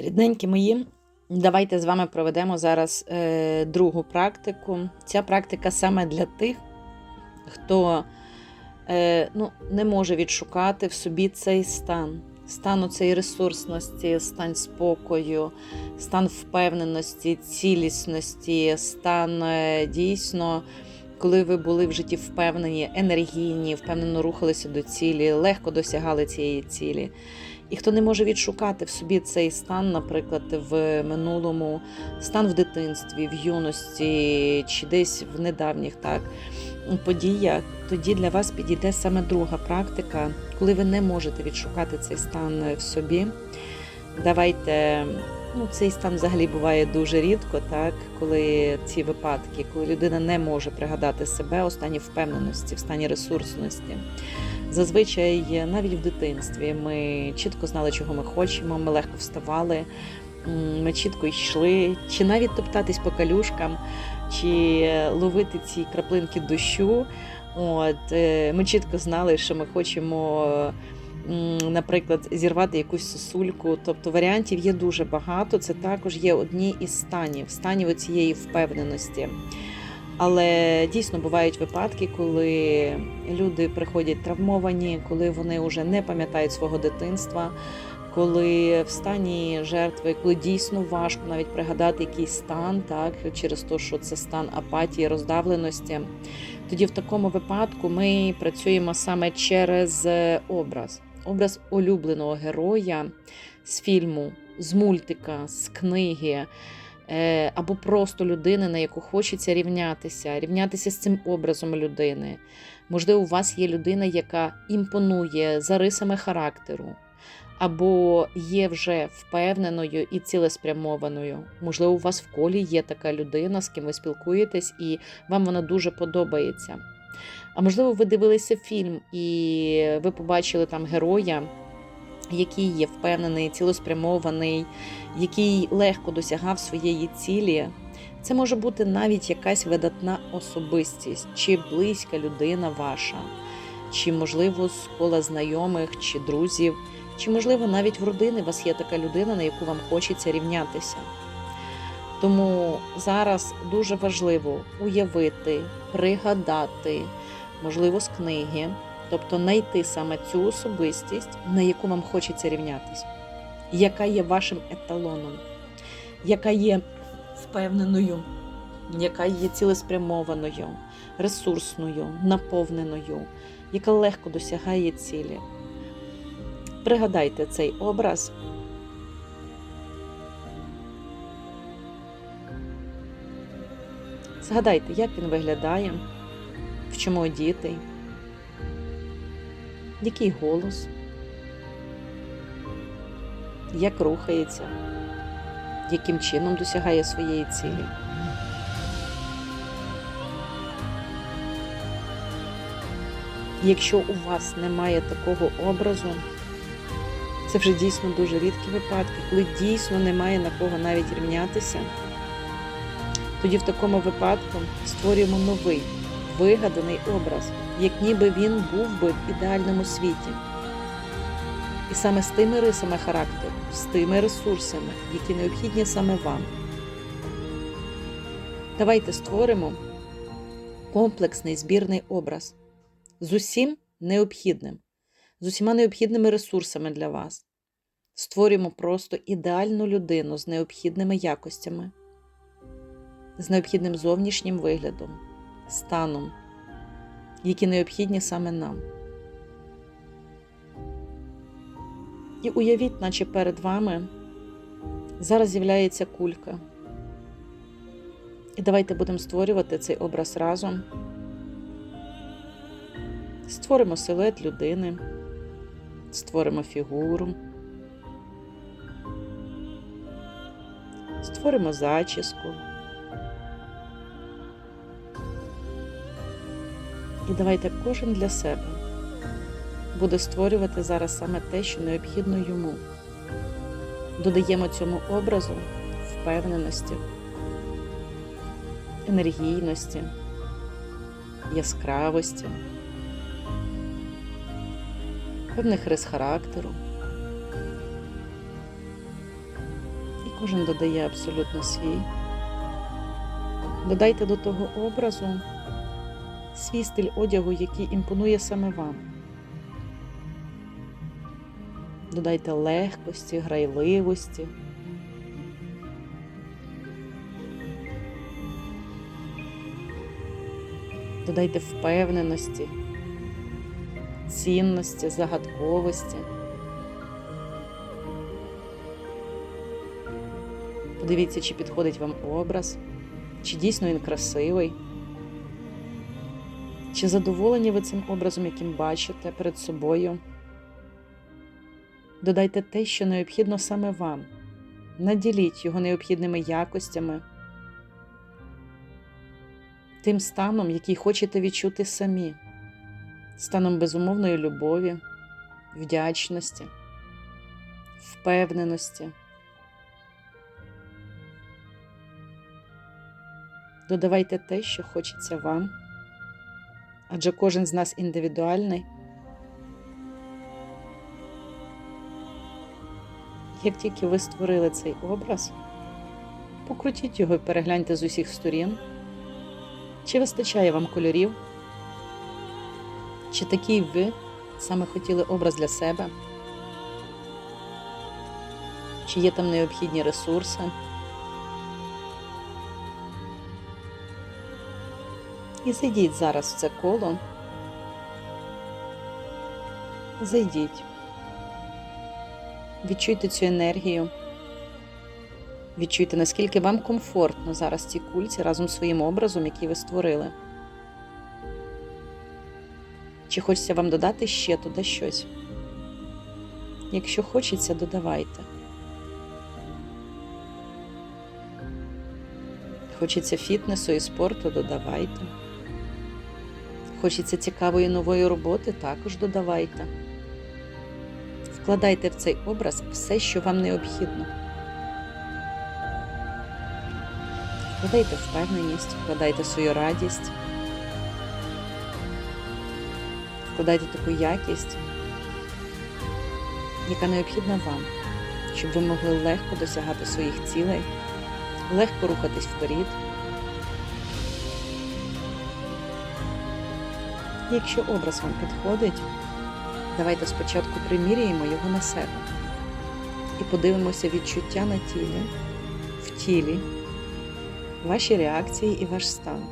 Рідненькі мої, давайте з вами проведемо зараз е, другу практику. Ця практика саме для тих, хто е, ну, не може відшукати в собі цей стан. Стан цієї ресурсності, стан спокою, стан впевненості, цілісності, стан е, дійсно, коли ви були в житті впевнені, енергійні, впевнено рухалися до цілі, легко досягали цієї цілі. І хто не може відшукати в собі цей стан, наприклад, в минулому, стан в дитинстві, в юності чи десь в недавніх так, подіях, тоді для вас підійде саме друга практика, коли ви не можете відшукати цей стан в собі. Давайте, ну, цей стан взагалі буває дуже рідко, так, коли ці випадки, коли людина не може пригадати себе у стані впевненості, в стані ресурсності. Зазвичай, навіть в дитинстві, ми чітко знали, чого ми хочемо, ми легко вставали, ми чітко йшли, чи навіть топтатись по калюшкам, чи ловити ці краплинки дощу. От, е, ми чітко знали, що ми хочемо, наприклад, зірвати якусь сосульку. Тобто варіантів є дуже багато. Це також є одні із станів, станів цієї впевненості. Але дійсно бувають випадки, коли люди приходять травмовані, коли вони вже не пам'ятають свого дитинства, коли в стані жертви, коли дійсно важко навіть пригадати якийсь стан, так через те, що це стан апатії, роздавленості. Тоді в такому випадку ми працюємо саме через образ, образ улюбленого героя з фільму, з мультика, з книги. Е, або просто людини, на яку хочеться рівнятися, рівнятися з цим образом людини. Можливо, у вас є людина, яка імпонує за рисами характеру, або є вже впевненою і цілеспрямованою. Можливо, у вас в колі є така людина, з ким ви спілкуєтесь, і вам вона дуже подобається. А можливо, ви дивилися фільм і ви побачили там героя який є впевнений, цілеспрямований, який легко досягав своєї цілі. Це може бути навіть якась видатна особистість, чи близька людина ваша, чи, можливо, з кола знайомих чи друзів, чи, можливо, навіть в родини у вас є така людина, на яку вам хочеться рівнятися. Тому зараз дуже важливо уявити, пригадати, можливо, з книги. Тобто знайти саме цю особистість, на яку вам хочеться рівнятись, яка є вашим еталоном, яка є впевненою, яка є цілеспрямованою, ресурсною, наповненою, яка легко досягає цілі. Пригадайте цей образ. Згадайте, як він виглядає, в чому одітий який голос, як рухається, яким чином досягає своєї цілі. Якщо у вас немає такого образу, це вже дійсно дуже рідкі випадки, коли дійсно немає на кого навіть рівнятися, тоді в такому випадку створюємо новий вигаданий образ як ніби він був би в ідеальному світі. І саме з тими рисами характеру, з тими ресурсами, які необхідні саме вам. Давайте створимо комплексний збірний образ з усім необхідним, з усіма необхідними ресурсами для вас. Створюємо просто ідеальну людину з необхідними якостями, з необхідним зовнішнім виглядом, станом які необхідні саме нам. І уявіть, наче перед вами зараз з'являється кулька. І давайте будемо створювати цей образ разом. Створимо силует людини, створимо фігуру, створимо зачіску. І давайте кожен для себе буде створювати зараз саме те, що необхідно йому. Додаємо цьому образу впевненості, енергійності, яскравості, певних рис характеру. І Кожен додає абсолютно свій. Додайте до того образу свій стиль одягу, який імпонує саме вам. Додайте легкості, грайливості. Додайте впевненості, цінності, загадковості. Подивіться, чи підходить вам образ, чи дійсно він красивий, чи задоволені ви цим образом, яким бачите перед собою. Додайте те, що необхідно саме вам. Наділіть його необхідними якостями, тим станом, який хочете відчути самі, станом безумовної любові, вдячності, впевненості. Додавайте те, що хочеться вам, адже кожен з нас індивідуальний. Як тільки ви створили цей образ, покрутіть його і перегляньте з усіх сторін, чи вистачає вам кольорів, чи такий ви саме хотіли образ для себе, чи є там необхідні ресурси. І зайдіть зараз в це коло. Зайдіть. Відчуйте цю енергію. Відчуйте, наскільки вам комфортно зараз цій кульці разом з своїм образом, який ви створили. Чи хочеться вам додати ще туди щось? Якщо хочеться, додавайте. Хочеться фітнесу і спорту, додавайте. Хочеться цікавої нової роботи, також додавайте. Вкладайте в цей образ все, що вам необхідно. Вкладайте впевненість, вкладайте свою радість, вкладайте таку якість, яка необхідна вам, щоб ви могли легко досягати своїх цілей, легко рухатись вперед. Якщо образ вам підходить, давайте спочатку приміряємо його на себе і подивимося відчуття на тілі, в тілі, ваші реакції і ваш стан.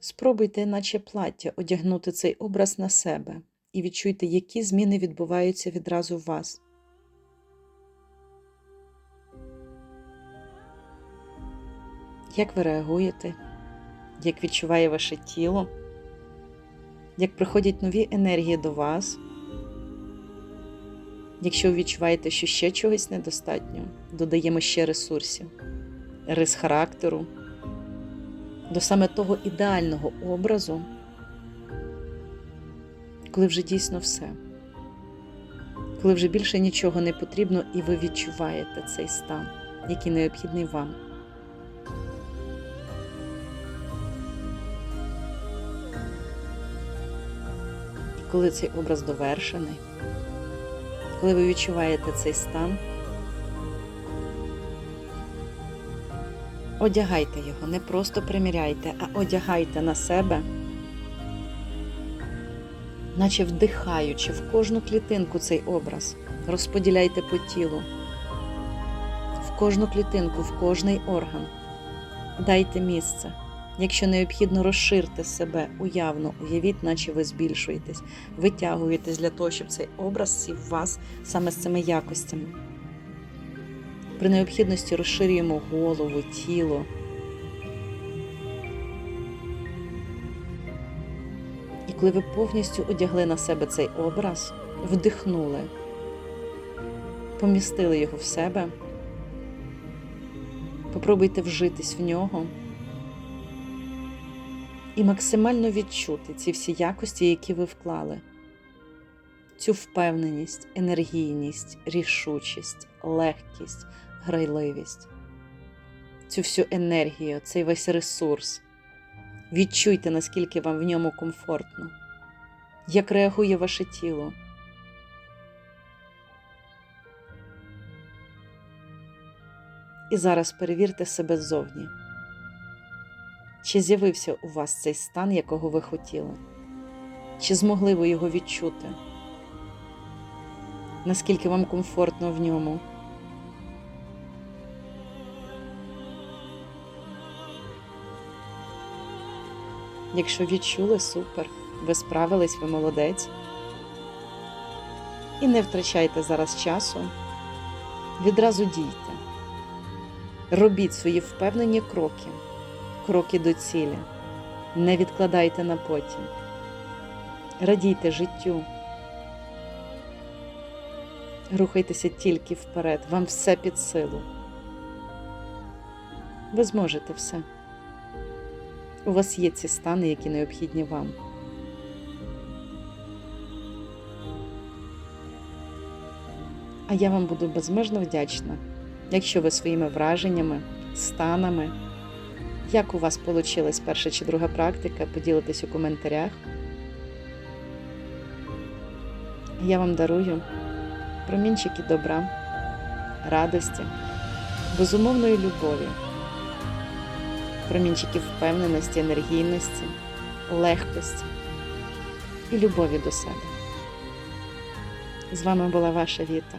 Спробуйте, наче плаття, одягнути цей образ на себе і відчуйте, які зміни відбуваються відразу в вас. Як ви реагуєте? Як відчуває ваше тіло? Як приходять нові енергії до вас? Якщо ви відчуваєте, що ще чогось недостатньо, додаємо ще ресурсів, рис характеру, до саме того ідеального образу, коли вже дійсно все, коли вже більше нічого не потрібно, і ви відчуваєте цей стан, який необхідний вам. Коли цей образ довершений, коли ви відчуваєте цей стан, одягайте його, не просто приміряйте, а одягайте на себе, наче вдихаючи в кожну клітинку цей образ, розподіляйте по тілу, в кожну клітинку, в кожний орган. Дайте місце. Якщо необхідно розширте себе уявно, уявіть, наче ви збільшуєтесь, витягуєтесь для того, щоб цей образ сів вас саме з цими якостями. При необхідності розширюємо голову, тіло. І коли ви повністю одягли на себе цей образ, вдихнули, помістили його в себе, попробуйте вжитись в нього і максимально відчути ці всі якості, які ви вклали. Цю впевненість, енергійність, рішучість, легкість, грайливість, цю всю енергію, цей весь ресурс. Відчуйте, наскільки вам в ньому комфортно, як реагує ваше тіло. І зараз перевірте себе ззовні. Чи з'явився у вас цей стан, якого ви хотіли? Чи змогли ви його відчути? Наскільки вам комфортно в ньому? Якщо відчули, супер, ви справились, ви молодець. І не втрачайте зараз часу. Відразу дійте. Робіть свої впевнені кроки, кроки до цілі. Не відкладайте на потім. Радійте життю. Рухайтеся тільки вперед, вам все під силу. Ви зможете все. У вас є ці стани, які необхідні вам. А я вам буду безмежно вдячна, якщо ви своїми враженнями, станами, як у вас вийшла перша чи друга практика, поділитесь у коментарях. Я вам дарую промінчики добра, радості, безумовної любові, промінчики впевненості, енергійності, легкості і любові до себе. З вами була ваша Віта.